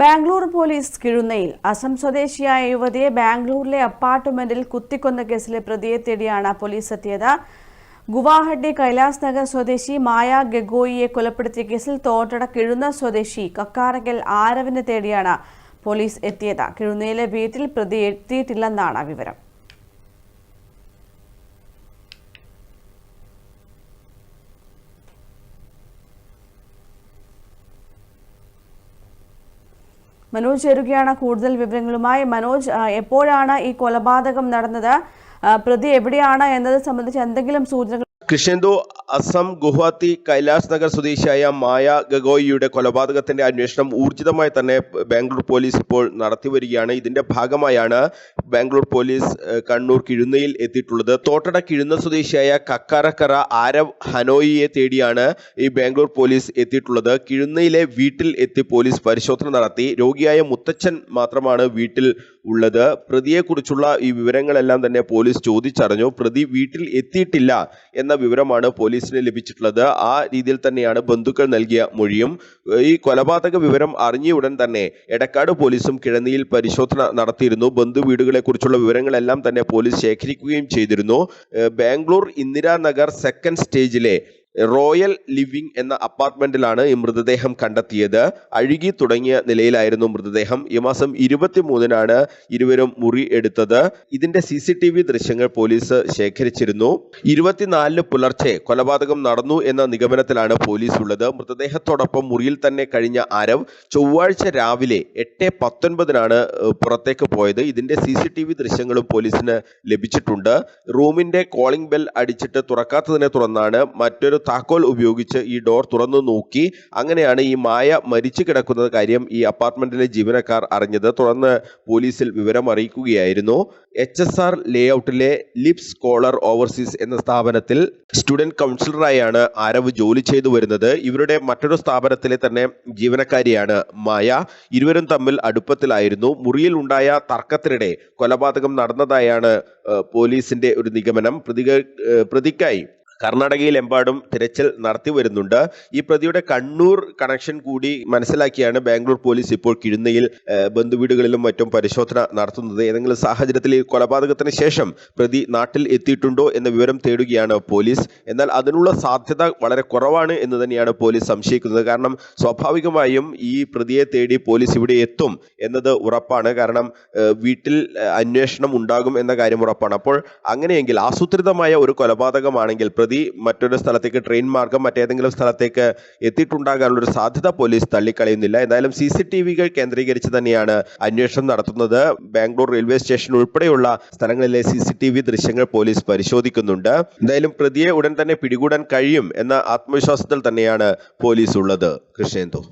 Bangalore police കിഴുന്നയിൽ. Assam സ്വദേശിയായ യുവതിയെ ബാംഗ്ലൂരിലെ അപ്പാർട്ട്മെന്റിൽ കുത്തിക്കൊന്ന കേസിലെ പ്രതിയെ തേടിയാണ് പോലീസ് എത്തിയത്. ഗുവാഹട്ടി കൈലാസ് നഗർ സ്വദേശി മായ ഗഗോയിയെ കൊലപ്പെടുത്തിയ കേസിൽ തോട്ടട കിഴുന്ന സ്വദേശി കക്കാറക്കൽ ആരവിനെ തേടിയാണ് പോലീസ് എത്തിയത്. കിഴുന്നയിലെ വീട്ടിൽ പ്രതി എത്തിയിട്ടില്ലെന്നാണ് വിവരം. മനോജ് ചേരുകയാണ് കൂടുതൽ വിവരങ്ങളുമായി. മനോജ് എപ്പോഴാണ് ഈ കൊലപാതകം നടന്നത്? പ്രതി എവിടെയാണ് എന്നത് സംബന്ധിച്ച് എന്തെങ്കിലും സൂചനകൾ കൃഷ്ണന്തു അസം ഗുവാഹത്തി കൈലാസ് നഗർ സ്വദേശിയായ മായ ഗഗോയിയുടെ കൊലപാതകത്തിന്റെ അന്വേഷണം ഊർജിതമായി തന്നെ ബാംഗ്ലൂർ പോലീസ് ഇപ്പോൾ നടത്തിവരികയാണ് ഇതിന്റെ ഭാഗമായാണ് ബാംഗ്ലൂർ പോലീസ് കണ്ണൂർ കിഴുന്നയിൽ എത്തിയിട്ടുള്ളത്. തോട്ടട കിഴുന്ന സ്വദേശിയായ കക്കാരക്കറ ആരവ് ഹനോയിയെ തേടിയാണ് ഈ ബാംഗ്ലൂർ പോലീസ് എത്തിയിട്ടുള്ളത്. കിഴുന്നയിലെ വീട്ടിൽ എത്തി പോലീസ് പരിശോധന നടത്തി. രോഗിയായ മുത്തച്ഛൻ മാത്രമാണ് വീട്ടിൽ ഉള്ളത്. പ്രതിയെക്കുറിച്ചുള്ള ഈ വിവരങ്ങളെല്ലാം തന്നെ പോലീസ് ചോദിച്ചറിഞ്ഞു. പ്രതി വീട്ടിൽ എത്തിയിട്ടില്ല എന്ന വിവരമാണ് പോലീസിന് ലഭിച്ചിട്ടുള്ളത്. ആ രീതിയിൽ തന്നെയാണ് ബന്ധുക്കൾ നൽകിയ മൊഴിയും. ഈ കൊലപാതക വിവരം അറിഞ്ഞ ഉടൻ തന്നെ എടക്കാട് പോലീസും കിഴന്നിയിൽ പരിശോധന നടത്തിയിരുന്നു. ബന്ധു വീടുകളെക്കുറിച്ചുള്ള വിവരങ്ങളെല്ലാം തന്നെ പോലീസ് ശേഖരിക്കുകയും ചെയ്തിരുന്നു. ബാംഗ്ലൂർ ഇന്ദിരാനഗർ സെക്കൻഡ് സ്റ്റേജിലെ റോയൽ ലിവിംഗ് എന്ന അപ്പാർട്ട്മെന്റിലാണ് ഈ മൃതദേഹം കണ്ടെത്തിയത്. അഴുകി തുടങ്ങിയ നിലയിലായിരുന്നു മൃതദേഹം. ഈ മാസം ഇരുപത്തിമൂന്നിനാണ് ഇരുവരും മുറി എടുത്തത്. ഇതിന്റെ സി സി ടി വി ദൃശ്യങ്ങൾ പോലീസ് ശേഖരിച്ചിരുന്നു. ഇരുപത്തിനാലിന് പുലർച്ചെ കൊലപാതകം നടന്നു എന്ന നിഗമനത്തിലാണ് പോലീസ് ഉള്ളത് മൃതദേഹത്തോടൊപ്പം മുറിയിൽ തന്നെ കഴിഞ്ഞ അരവ് ചൊവ്വാഴ്ച രാവിലെ എട്ട് പത്തൊൻപതിനാണ് പുറത്തേക്ക് പോയത്. ഇതിന്റെ സി സി ടി വി ദൃശ്യങ്ങളും പോലീസിന് ലഭിച്ചിട്ടുണ്ട്. റൂമിന്റെ കോളിംഗ് ബെൽ അടിച്ചിട്ട് തുറക്കാത്തതിനെ തുടർന്നാണ് മറ്റൊരു താക്കോൽ ഉപയോഗിച്ച് ഈ ഡോർ തുറന്നു നോക്കി അങ്ങനെയാണ് ഈ മായ മരിച്ചു കിടക്കുന്നത് കാര്യം ഈ അപ്പാർട്ട്മെന്റിലെ ജീവനക്കാർ അറിഞ്ഞത്. തുടർന്ന് പോലീസിൽ വിവരം അറിയിക്കുകയായിരുന്നു. എച്ച് എസ് ആർ ലേഔട്ടിലെ ലിപ് സ്കോളർ ഓവർസീസ് എന്ന സ്ഥാപനത്തിൽ സ്റ്റുഡന്റ് കൗൺസിലറായാണ് ആരവ് ജോലി ചെയ്തു വരുന്നത്. ഇവരുടെ മറ്റൊരു സ്ഥാപനത്തിലെ തന്നെ ജീവനക്കാരിയാണ് മായ. ഇരുവരും തമ്മിൽ അടുപ്പത്തിലായിരുന്നു. മുറിയിൽ ഉണ്ടായ തർക്കത്തിനിടെ കൊലപാതകം നടന്നതായാണ് പോലീസിന്റെ ഒരു നിഗമനം. പ്രതിക പ്രതിക്കായി കർണാടകയിലെമ്പാടും തിരച്ചിൽ നടത്തി വരുന്നുണ്ട് ഈ പ്രതിയുടെ കണ്ണൂർ കണക്ഷൻ കൂടി മനസ്സിലാക്കിയാണ് ബാംഗ്ലൂർ പോലീസ് ഇപ്പോൾ കിഴുന്നയിൽ ബന്ധുവീടുകളിലും മറ്റും പരിശോധന നടത്തുന്നത്. ഏതെങ്കിലും സാഹചര്യത്തിൽ ഈ കൊലപാതകത്തിന് ശേഷം പ്രതി നാട്ടിൽ എത്തിയിട്ടുണ്ടോ എന്ന വിവരം തേടുകയാണ് പോലീസ്. എന്നാൽ അതിനുള്ള സാധ്യത വളരെ കുറവാണ് എന്ന് തന്നെയാണ് പോലീസ് സംശയിക്കുന്നത്. കാരണം സ്വാഭാവികമായും ഈ പ്രതിയെ തേടി പോലീസ് ഇവിടെ എത്തും എന്നത് ഉറപ്പാണ്. കാരണം വീട്ടിൽ അന്വേഷണം ഉണ്ടാകും എന്ന കാര്യം ഉറപ്പാണ്. അപ്പോൾ അങ്ങനെയെങ്കിൽ ആസൂത്രിതമായ ഒരു കൊലപാതകമാണെങ്കിൽ പ്രതി മറ്റൊരു സ്ഥലത്തേക്ക് ട്രെയിൻ മാർഗം മറ്റേതെങ്കിലും സ്ഥലത്തേക്ക് എത്തിയിട്ടുണ്ടാകാനുള്ള ഒരു സാധ്യത പോലീസ് തള്ളിക്കളയുന്നില്ല. എന്തായാലും സി സി ടി വികൾ കേന്ദ്രീകരിച്ച് തന്നെയാണ് അന്വേഷണം നടത്തുന്നത്. ബാംഗ്ലൂർ റെയിൽവേ സ്റ്റേഷൻ ഉൾപ്പെടെയുള്ള സ്ഥലങ്ങളിലെ സി സി ടി വി ദൃശ്യങ്ങൾ പോലീസ് പരിശോധിക്കുന്നുണ്ട്. എന്തായാലും പ്രതിയെ ഉടൻ തന്നെ പിടികൂടാൻ കഴിയും എന്ന ആത്മവിശ്വാസത്തിൽ തന്നെയാണ് പോലീസ് ഉള്ളത് കൃഷ്ണേന്ദു.